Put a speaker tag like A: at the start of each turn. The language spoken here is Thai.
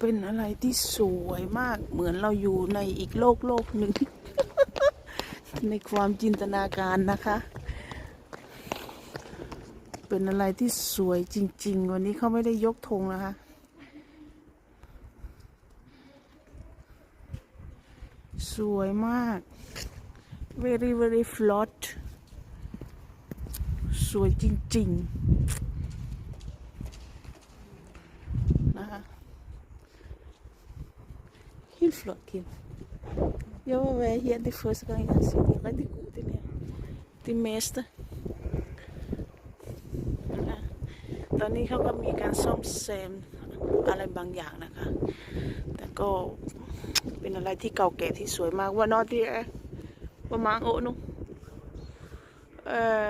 A: เป็นอะไรที่สวยมากเหมือนเราอยู่ในอีกโลกโลกหนึ่ง ในความจินตนาการนะคะ เป็นอะไรที่สวยจริง ๆ วันนี้เขาไม่ได้ยกธงนะคะ สวยมาก very very flot สวยจริง ๆ นะคะ Heel flot, Kim. Jeg var være her det første gang, jeg har set det. er Rigtig god, den her. Det meste. Ja. ตอนนี้เขาก็มีการซ่อมแซมอะไรบางอย่างนะคะ แต่ก็เป็นอะไรที่เก่าแก่ที่สวยมากว่านอที่ประมาณโอ้นุเออ